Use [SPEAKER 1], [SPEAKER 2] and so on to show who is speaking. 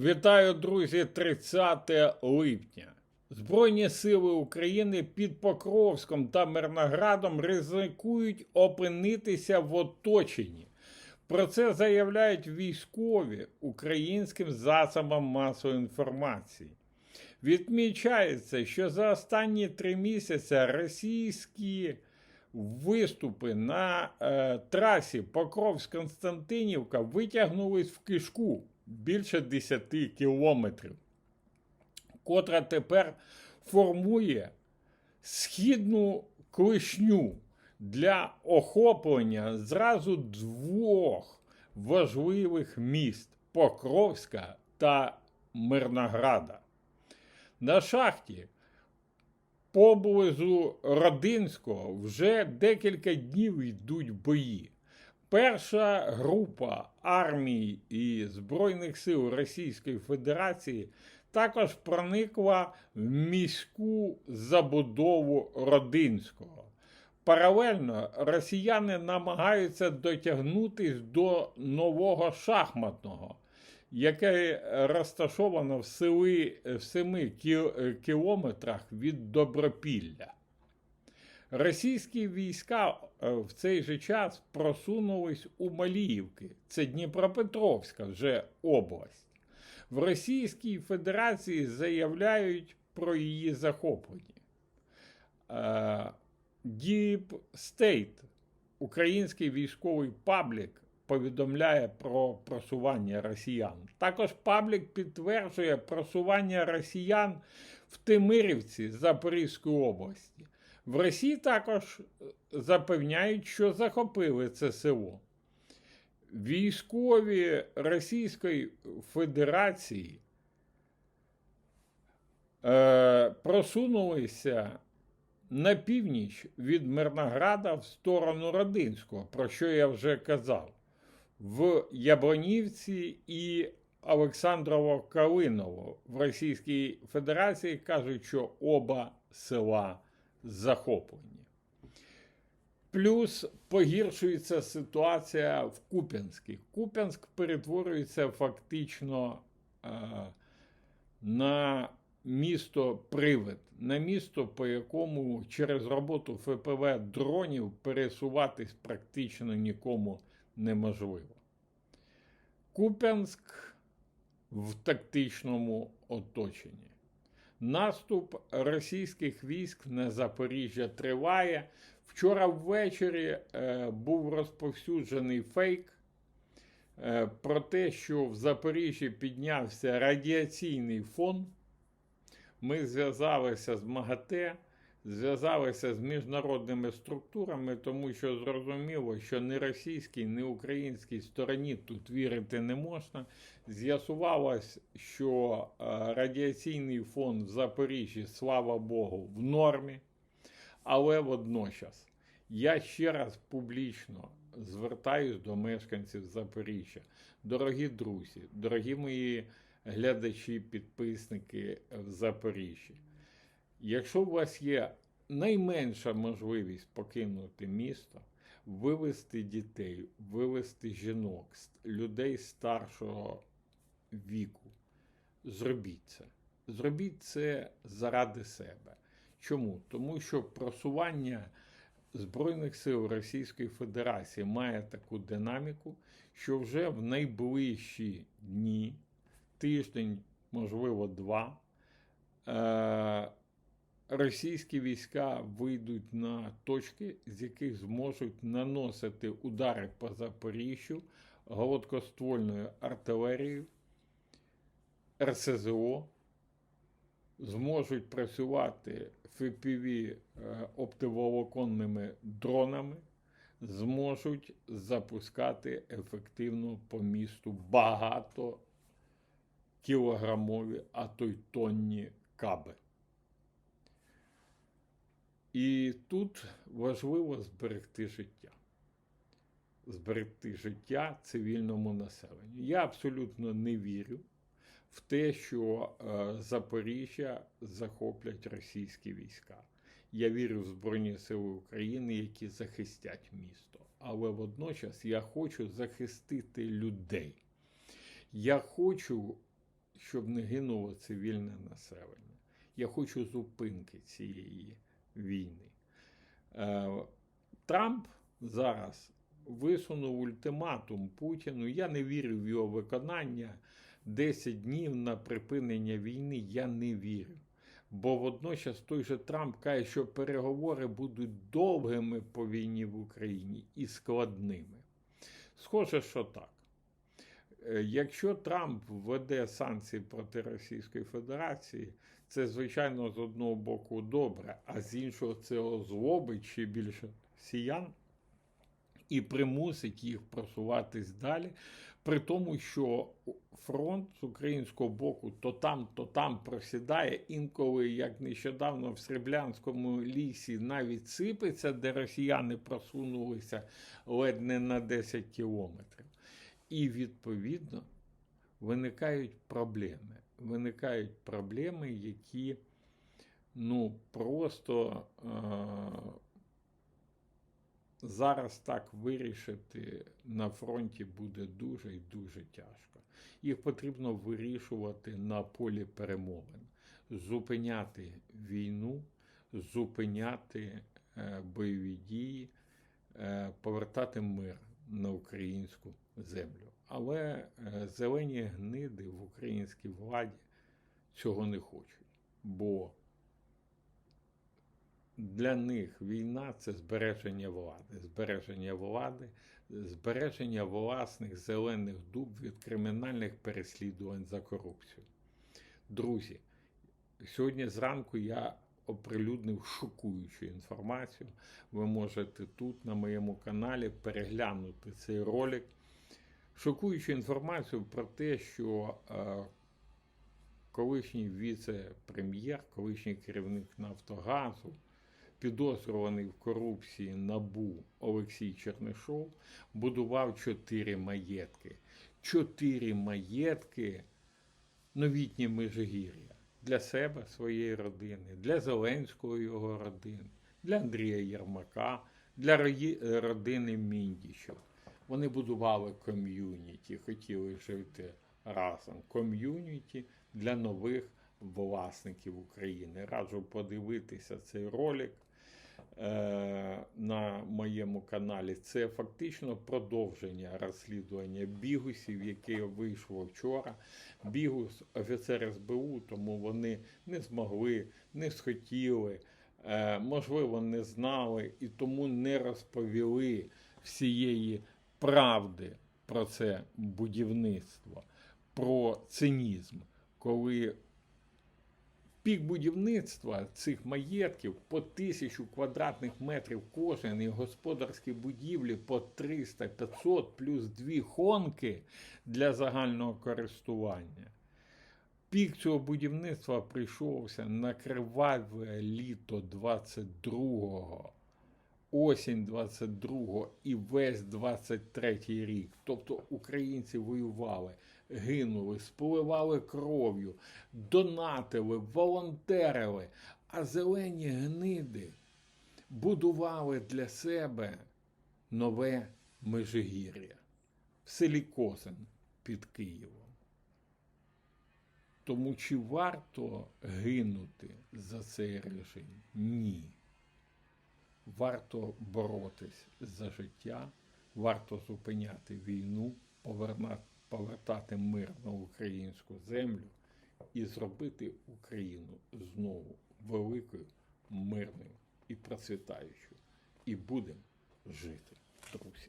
[SPEAKER 1] Вітаю, друзі, 30 липня. Збройні сили України під Покровськом та Мирноградом ризикують опинитися в оточенні. Про це заявляють військові українським засобам масової інформації. Відмічається, що за останні три місяці російські виступи на е, трасі Покровськ-Константинівка витягнулись в кишку більше 10 кілометрів, котра тепер формує східну клишню для охоплення зразу двох важливих міст Покровська та Мирнограда. На шахті поблизу Родинського вже декілька днів йдуть бої. Перша група армій і Збройних сил Російської Федерації також проникла в міську забудову Родинського. Паралельно росіяни намагаються дотягнутися до нового шахматного, яке розташовано в селі в 7 кілометрах від Добропілля. Російські війська в цей же час просунулись у Маліївки, це Дніпропетровська вже область. В Російській Федерації заявляють про її захоплення. Deep State, український військовий паблік, повідомляє про просування росіян. Також паблік підтверджує просування росіян в Тимирівці Запорізької області. В Росії також запевняють, що захопили це село. Військові Російської Федерації е, просунулися на північ від Мирнограда в сторону Родинського, про що я вже казав, в Яблонівці і Олександрово Калиново в Російській Федерації кажуть, що оба села захоплені. Плюс погіршується ситуація в Куп'янській. Куп'янськ перетворюється фактично е, на місто привид, на місто, по якому через роботу ФПВ дронів пересуватись практично нікому неможливо. Куп'янськ в тактичному оточенні. Наступ російських військ на Запоріжжя триває. Вчора ввечері е, був розповсюджений фейк е, про те, що в Запоріжжі піднявся радіаційний фон. Ми зв'язалися з МАГАТЕ, зв'язалися з міжнародними структурами, тому що зрозуміло, що ні російській, ні українській стороні тут вірити не можна. З'ясувалось, що е, радіаційний фон в Запоріжжі, слава Богу, в нормі. Але водночас я ще раз публічно звертаюсь до мешканців Запоріжжя. Дорогі друзі, дорогі мої глядачі, підписники в Запоріжжі. Якщо у вас є найменша можливість покинути місто, вивезти дітей, вивезти жінок, людей старшого віку, зробіть це. Зробіть це заради себе. Чому? Тому що просування Збройних сил Російської Федерації має таку динаміку, що вже в найближчі дні, тиждень, можливо, два, е- російські війська вийдуть на точки, з яких зможуть наносити удари по Запоріжжю голодкоствольною артилерією, РСЗО зможуть працювати FPV оптоволоконними дронами, зможуть запускати ефективно по місту багато кілограмові, а то й тонні каби. І тут важливо зберегти життя. Зберегти життя цивільному населенню. Я абсолютно не вірю в те, що е, Запоріжжя захоплять російські війська. Я вірю в Збройні Сили України, які захистять місто. Але водночас я хочу захистити людей. Я хочу щоб не гинуло цивільне населення. Я хочу зупинки цієї війни. Е, Трамп зараз висунув ультиматум Путіну. Я не вірю в його виконання. 10 днів на припинення війни я не вірю. Бо водночас той же Трамп каже, що переговори будуть довгими по війні в Україні і складними. Схоже, що так. Е, Якщо Трамп введе санкції проти Російської Федерації, це, звичайно, з одного боку добре, а з іншого це озлобить ще більше сіян і примусить їх просуватись далі, при тому, що фронт з українського боку то там, то там просідає. Інколи, як нещодавно в Сріблянському лісі, навіть сипеться, де росіяни просунулися ледь не на 10 кілометрів. І відповідно виникають проблеми. Виникають проблеми, які ну просто е- зараз так вирішити на фронті буде дуже і дуже тяжко. Їх потрібно вирішувати на полі перемовин, зупиняти війну, зупиняти е, бойові дії, е, повертати мир на українську землю. Але е, зелені гниди в українській владі цього не хочуть. Бо для них війна це збереження влади, збереження влади, збереження власних зелених дуб від кримінальних переслідувань за корупцію. Друзі, сьогодні зранку я оприлюднив шокуючу інформацію. Ви можете тут на моєму каналі переглянути цей ролик. Шокуючу інформацію про те, що е, колишній віце-прем'єр, колишній керівник Нафтогазу, підозрюваний в корупції набу Олексій Чернишов, будував чотири маєтки. Чотири маєтки новітнє Межигір'я для себе, своєї родини, для Зеленського його родини, для Андрія Єрмака, для родини Міндічів. Вони будували ком'юніті, хотіли жити разом. Ком'юніті для нових власників України. Раджу подивитися цей ролик е, на моєму каналі. Це фактично продовження розслідування бігусів, яке вийшло вчора. Бігус офіцер СБУ, тому вони не змогли, не схотіли, е, можливо, не знали і тому не розповіли всієї правди про це будівництво, про цинізм, коли пік будівництва цих маєтків по тисячу квадратних метрів кожен і господарські будівлі по 300-500 плюс дві хонки для загального користування. Пік цього будівництва прийшовся на криваве літо 22-го, осінь 22-го і весь 23-й рік. Тобто українці воювали, гинули, спливали кров'ю, донатили, волонтерили, а зелені гниди будували для себе нове Межигір'я в селі Косин під Києвом. Тому чи варто гинути за цей режим? Ні. Варто боротись за життя, варто зупиняти війну, поверна- повертати мир на українську землю і зробити Україну знову великою, мирною і процвітаючою. І будемо жити, друзі.